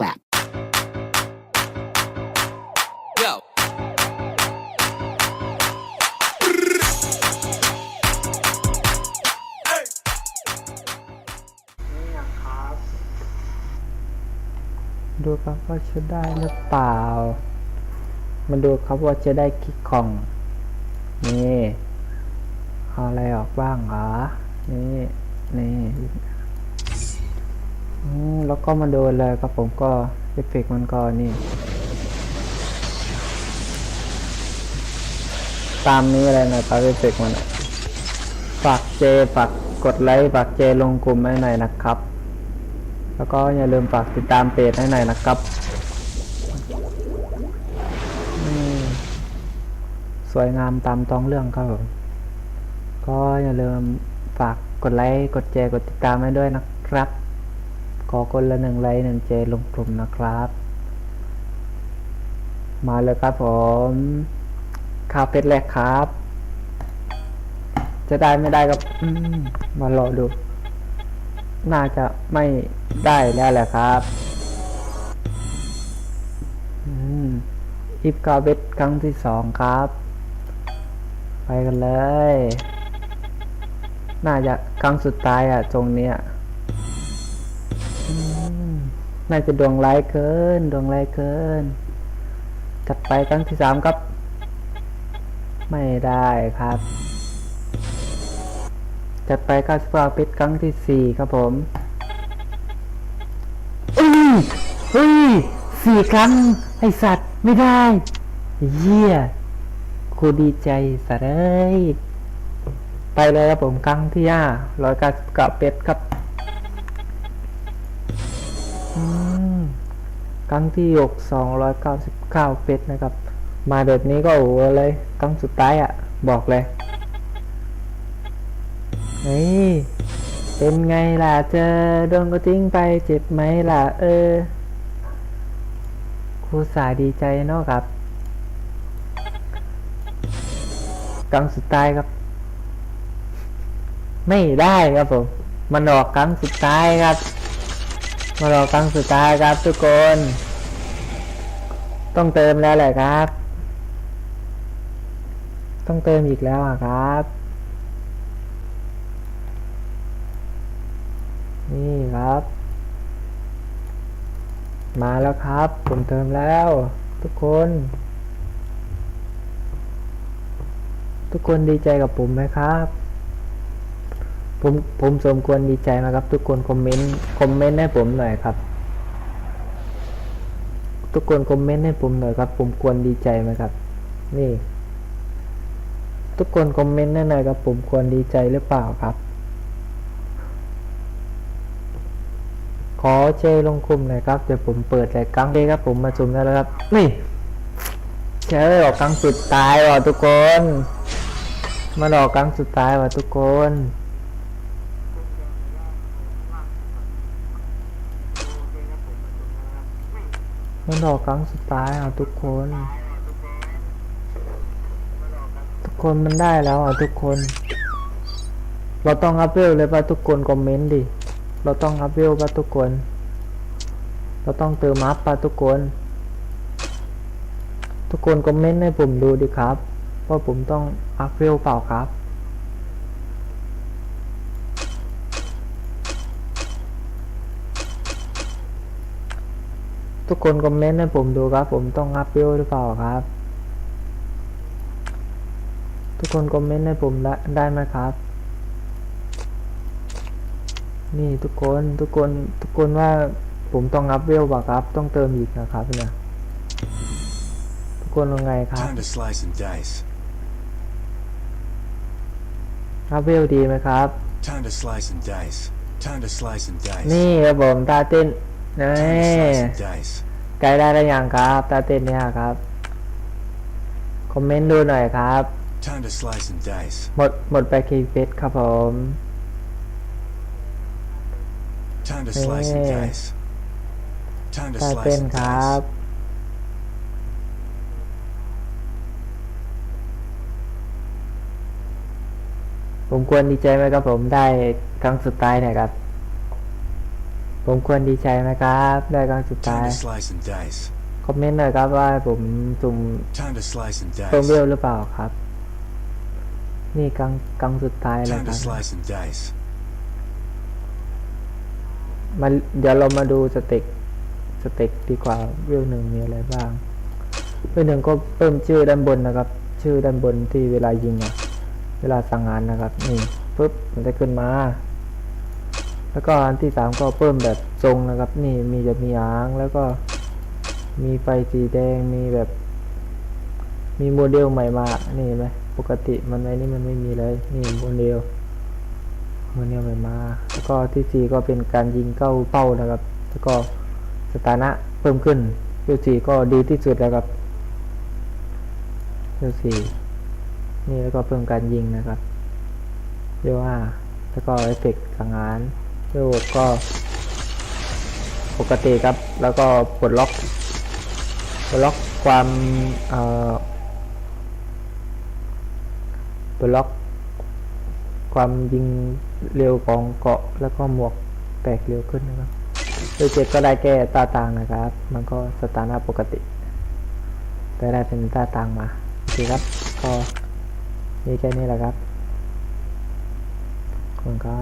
clap. Yo. ดูครับว่าจะได้หรือเปล่า มาดูครับว่าจะได้คิกของ นี่ เอาอะไรออกบ้างเหรอ นี่ นี่อืม แล้วก็มาโดูเลยครับผมก็เอฟเฟกมันก็นี่ ตามนี้เลยนะครับเอฟเฟกมันฝากเจฝากกดไลค์ฝากเจลงกลุ่มให้หน่อยนะครับ แล้วก็อย่าลืมฝากติดตามเพจให้หน่อยนะครับสวยงามตามท้องเรื่องครับผมก็อย่าลืมฝากกดไลค์กดแชร์กดติดตามให้ด้วยนะครับ ขอคนละหนึ่งไลค์หนึ่งแชร์ลงกลุ่มนะครับ มาเลยครับผมข้าเป็ดแรกครับ จะได้ไม่ได้ก็มารอดู น่าจะไม่ได้แล้วแหละครับอิฟกาเวตครั้งที่สองครับ ไปกันเลย น่าจะครั้งสุดท้ายอะตรงเนี้ย น่าจะดวงไร้ายเกิน ดวงไร้ายเกิน จัดไปครั้งที่สามครับ ไม่ได้ครับ จัดไปก้าสิบเก้าปิดครั้งที่สี่ครับผมอุ้ยเฮ้ยสี่ครั้ง ไอสัตว์ไม่ได้ เยี่ยกูดีใจสัตว์เอ้ยไปเลยครับผมครั้งที่ห้าร้อยเก้าสิบเก้าเป็ดครับ ครั้งที่หกสองร้อยเก้าสิบเก้าเป็ดนะครับ มาแบบนี้ก็โอ้เลยครั้งสุดท้ายอะ บอกเลยเฮ้ยเป็นไงล่ะเจอโดนก็ทิ้งไปเจ็บไหมล่ะ เออครูสายดีใจเนาะครับครั้งสุดท้ายครับ ไม่ได้ครับผมมันออกครั้งสุดท้ายครับ มันอกครั้งสุดท้ายครับทุกคน ต้องเติมแล้วแหละครับ ต้องเติมอีกแล้วครับ นี่ครับ มาแล้วครับ ผมเติมแล้ว ทุกคน ทุกคนดีใจกับผมไหมครับ ผมผมสมควรดีใจไหมครับ ทุกคนคอมเมนต์คอมเมนต์ให้ผมหน่อยครับ ทุกคนคอมเมนต์ให้ผมหน่อยครับ ผมควรดีใจไหมครับ นี่ ทุกคนคอมเมนต์ให้หน่อยครับ ผมควรดีใจหรือเปล่าครับ ขอเชลงคุมหน่อยครับเดี๋ยวผมเปิดรายการเลยครับ ผมมาชมได้แล้วครับ นี่เชอออกครั้งสุดท้ายว่ะทุกคนมาออกครั้งสุดท้ายว่ะทุกคน มันออกครั้งสุดท้ายอะทุกคน ทุกคนมันได้แล้วอะทุกคน เราต้องอัพเวลเลยป่ะทุกคนคอมเมนต์ดิ เราต้องอัพเวลป่ะทุกคน เราต้องเติมอัพป่ะทุกคน ทุกคนคอมเมนต์ให้ผมดูดิครับ ว่าผมต้องอัพเวลเปล่าครับ ทุกคนคอมเมนต์ให้ผมดูครับ ผมต้องอัพเวลหรือเปล่าครับ ทุกคนคอมเมนต์ให้ผมได้ได้ไหมครับ นี่ทุกคนทุกคนทุกคนว่าผมต้องอัพเวลป่ะครับ ต้องเติมอีกนะครับเนี่ยทุกคนว่าไงครับ Time to slice and dice. อัพเวลดีไหมครับ Time to slice and dice. Time to slice and dice. นี่ครับผมตาเต้น นี่ Time to slice and dice. ใกล้ได้แล้วยังครับ ตาเต้นเนี่ยครับ คอมเมนต์ดูหน่อยครับ Time to slice and dice. หมดหมดไปกี่เฟสครับผม Time to slice and Hey. dice. Time to ตา slice เต้น and ครับ dice. ผมควรดีใจไหมครับผมได้ครั้งสุดท้ายเนะครับ ผผมควรดีใจไหมครับ ได้ครั้งสุดท้าย Time to slice and dice. คอมเมนต์หน่อยครับว่าผมจุ่ม Time to slice and เพิ่ม dice. เวลหรือเปล่าครับ นี่ครั้งครั้งสุดท้ายแล้ว Time ค to รับ slice and dice. มาเดี๋ยวเรามาดูสเต็กสเต็กดีกว่าเวลหนึ่งมีอะไรบ้างเวลหนึ่งก็เพิ่มชื่อด้านบนนะครับ ชื่อด้านบนที่เวลายิงอะเวลาสั่งงานนะครับ นี่ปุ๊บมันจะขึ้นมา แล้วก็อันที่สามก็เพิ่มแบบทรงนะครับ นี่มีจะมีหางแล้วก็มีไฟสีแดงมีแบบ มีโมเดลใหม่มา นี่เห็นไหมปกติมันไอ้นี่มันไม่มีเลย นี่โมเดลโมเดลใหม่มา แล้วก็ที่สี่ก็เป็นการยิงเข้าเป้านะครับ แล้วก็สถานะเพิ่มขึ้นเวลสี่ก็ดีที่สุดแล้วครับเวลสี่นี่แล้วก็เพิ่มการยิงนะครับเวลห้าแล้วก็เอฟเฟกต์สังหาร เวลหกก็ปกติครับ แล้วก็ปลดล็อกปลดล็อกความปลดล็อกความยิงเร็วของเกาะแล้วก็หมวกแตกเร็วขึ้นนะครับโดยเจ็ดก็ได้แก้ตาต่างนะครับ มันก็สถานะปกติ แต่ได้เป็นตาต่างมาโอเคครับ ก็มีแค่นี้แหละครับขอบคุณครับ